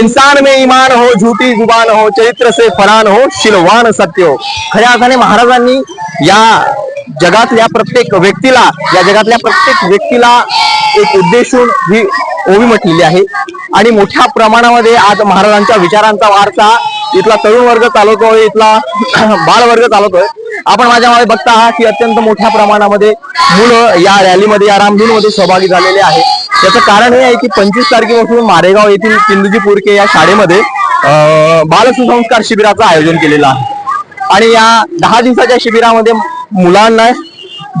इंसान में ईमान हो झूठी जुबान हो चरित्र से फरान हो शिलवान सत्य हो. खऱ्या अर्थाने महाराजांनी या जगातल्या प्रत्येक व्यक्तीला या जगातल्या प्रत्येक व्यक्तीला एक उद्देशून ही ओवी म्हटलेली आहे. आणि मोठ्या प्रमाणामध्ये आज महाराजांच्या विचारांचा वारसा इथला तरुण वर्ग चालवतोय इथला बालवर्ग चालवतोय. आपण माझ्या मागे बघता आहात की अत्यंत मोठ्या प्रमाणामध्ये मुलं या रॅलीमध्ये या रामधूनमध्ये सहभागी झालेले आहे याचं कारण हे आहे की पंचवीस तारखेपासून मारेगाव येथील सिंधुजी पुरके या शाळेमध्ये अं, बालसुसंस्कार शिबिराचं आयोजन केलेलं आहे. आणि या दहा दिवसाच्या शिबिरामध्ये मुलांना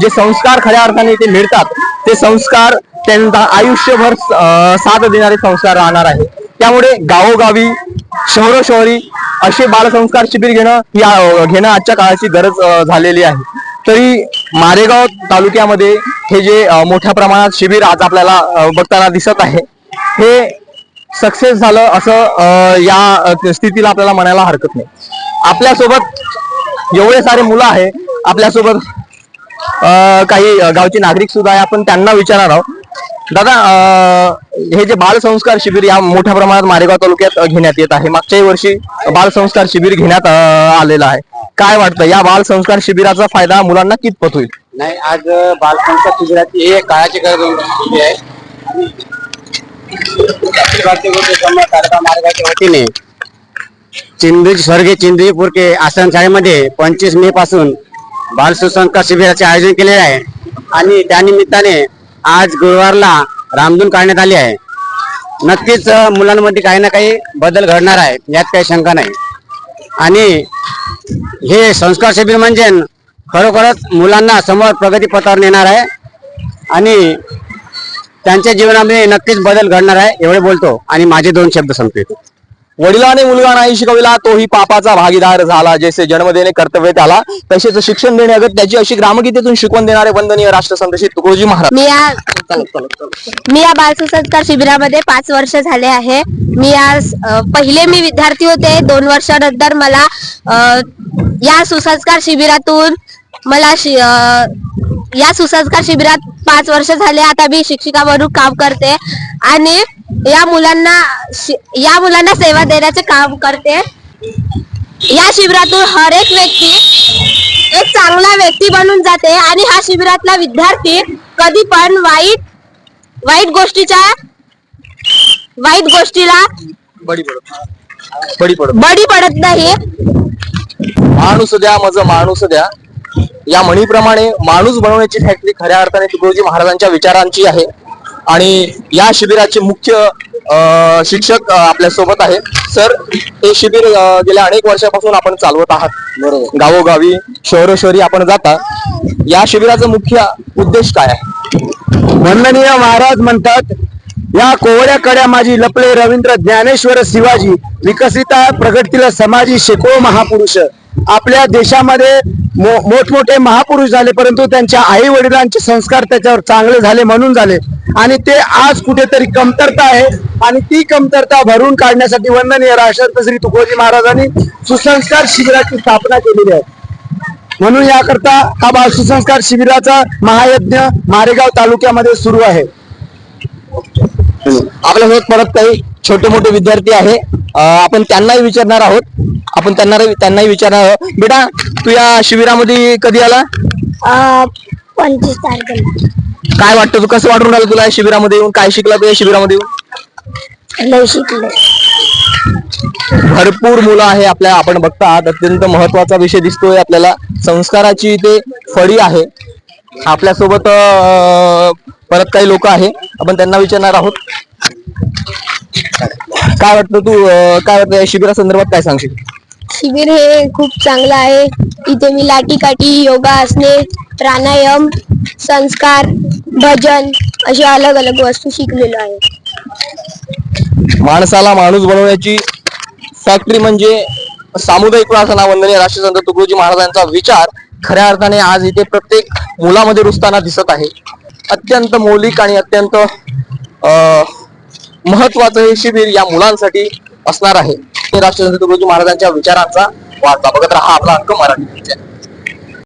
जे संस्कार खऱ्या अर्थाने इथे मिळतात ते संस्कार त्यांचा आयुष्यभर साथ देणारे संस्कार राहणार आहे. त्यामुळे गावोगावी शहरोशहरी असे बालसंस्कार शिबिर घेणं या घेणं आजच्या काळाची गरज झालेली आहे. तरी मारेगाव तालुक्यामध्ये हे जे मोठ्या प्रमाणात शिबिर आज आपल्याला बघताना दिसत आहे. हे सक्सेस झालं असं या स्थितीला आपल्याला म्हणायला हरकत नाही. आपल्यासोबत एवढे सारे मुलं आहे. आपल्यासोबत काही गावचे नागरिक सुद्धा आहे. आपण त्यांना विचारणार आहोत. दादा अं, हे जे बालसंस्कार शिबिर या मोठ्या प्रमाणात मारेगाव तालुक्यात अं, घेण्यात येत आहे. मागच्याही वर्षी बालसंस्कार शिबिर घेण्यात अं, आलेलं आहे. काय वाटतं? या बालसंस्कार शिबिराचा फायदा मुलांना कितपत होईल? नाही आज बालसंस्कार शिबिराची हे काळाची गरज होती आहे. अखिल भारतीय गोष्ट समाज तारका मार्गाच्या वतीने चिंदू स्वर्गीय चिंदू पुरके आश्रम शाळेमध्ये पंचवीस मे पासून बाल सुसंस्कार शिबिराचे आयोजन केलेले आहे. आणि त्यानिमित्ताने आज गुरुवारला रामधून काढण्यात आली आहे. नक्कीच मुलांमध्ये काही ना काही बदल घडणार आहे यात काही शंका नाही. आणि हे संस्कार शिबिर म्हणजे खरोखरच मुलांना समोर प्रगती पथावर नेणार आहे आणि त्यांच्या जीवनामध्ये नक्कीच बदल घडणार आहे एवढे बोलतो. आणि माझे दोन शब्द संपवितो वडिलांनी मुलगा नाही शिकविला तोही पापाचा भागीदार झाला. जैसे जन्म देणे कर्तव्य त्याला तसेच शिक्षण देणे अगत त्याची अशी ग्रामगीतेतून शिकवण देणारे वंदनीय राष्ट्रसंत श्री तुकडोजी महाराज. मी या मी या बालसुसंस्कार शिबिरामध्ये पाच वर्ष झाले आहे. मी या पहिले मी विद्यार्थी होते. दोन वर्षानंतर मला या सुसंस्कार शिबिरातून मला शि- या सुसंस्कार शिबिरात पाच वर्ष झाले. आता मी शिक्षिका म्हणून काम करते. आणि या मुलांना या मुलांना सेवा देण्याचे काम करते. या शिबिरातून हर एक व्यक्ती एक चांगला व्यक्ती बनून जाते आणि हा शिबिरातला विद्यार्थी कधी पण वाईट वाईट गोष्टीच्या वाईट गोष्टीला बडी पडत बडी पडत पडत नाही. माणूस द्या मज माणूस द्या. या म्हणीप्रमाणे माणूस बनवण्याची फॅक्टरी खऱ्या अर्थाने तुकडोजी महाराजांच्या विचारांची आहे. आणि या शिबिराचे मुख्य अं, शिक्षक आपल्यासोबत आहे. सर हे शिबिर गेल्या अनेक वर्षापासून आपण चालवत आहात. बरोबर. गावोगावी शहरोशहरी आपण जाता. या शिबिराचा मुख्य उद्देश काय आहे? वंदनीय महाराज म्हणतात या कोवड्या कड्या माझी लपले रवींद्र ज्ञानेश्वर शिवाजी विकसिता प्रगतीला समाजी शेकडो महापुरुष. आपल्या देशामध्ये मोठमोठे महापुरुष झाले परंतु त्यांच्या आई वडिलांचे संस्कार त्याच्यावर चांगले झाले म्हणून झाले. आणि ते आज कुठेतरी कमतरता आहे. आणि ती कमतरता भरून काढण्यासाठी वंदनीय राष्ट्रपती श्री तुकोजी महाराजांनी सुसंस्कार शिबिराची स्थापना केलेली आहे. म्हणून याकरता हा बाल सुसंस्कार शिबिराचा महायज्ञ मारेगाव तालुक्यामध्ये सुरू आहे. आपल्यासोबत परत काही छोटे मोठे विद्यार्थी आहे. आपण त्यांनाही विचारणार आहोत. आपण त्यांना त्यांनाही विचारणार आहोत. बेटा तू या शिबिरामध्ये कधी आला? पंचवीस तारखेला. काय वाटतं तू? कसं वाटून राहिलं तुला या शिबिरामध्ये येऊन? काय शिकला तू या शिबिरामध्ये येऊन? लय शिकले. भरपूर मुलं आहे आपल्या. आपण बघता आहात अत्यंत महत्त्वाचा विषय दिसतोय आपल्याला. संस्काराची इथे फळी आहे. आपल्यासोबत अं, परत काही लोक आहे. आपण त्यांना विचारणार आहोत. काय वाटतं तू अं, काय वाटतं या शिबिरा संदर्भात काय सांगशील? शिबिर हे खूप चांगलं आहे. इथे मी लाठी काठी योगा असणे प्राणायाम संस्कार भजन अशा अलग अलग वस्तू शिकलेलो आहे. माणसाला माणूस बनवण्याची फॅक्टरी म्हणजे सामुदायिक प्रार्थना वंदनीय राष्ट्रसंत तुकडोजी महाराजांचा विचार खऱ्या अर्थाने आज इथे प्रत्येक मुलामध्ये रुजताना दिसत आहे. अत्यंत मौलिक आणि अत्यंत अं, महत्वाचं हे शिबिर या मुलांसाठी असणार आहे. हे राष्ट्रसंत तुकडोजी महाराजांच्या विचारांचा वार्ता बघत राहा. आपला अंक मराठी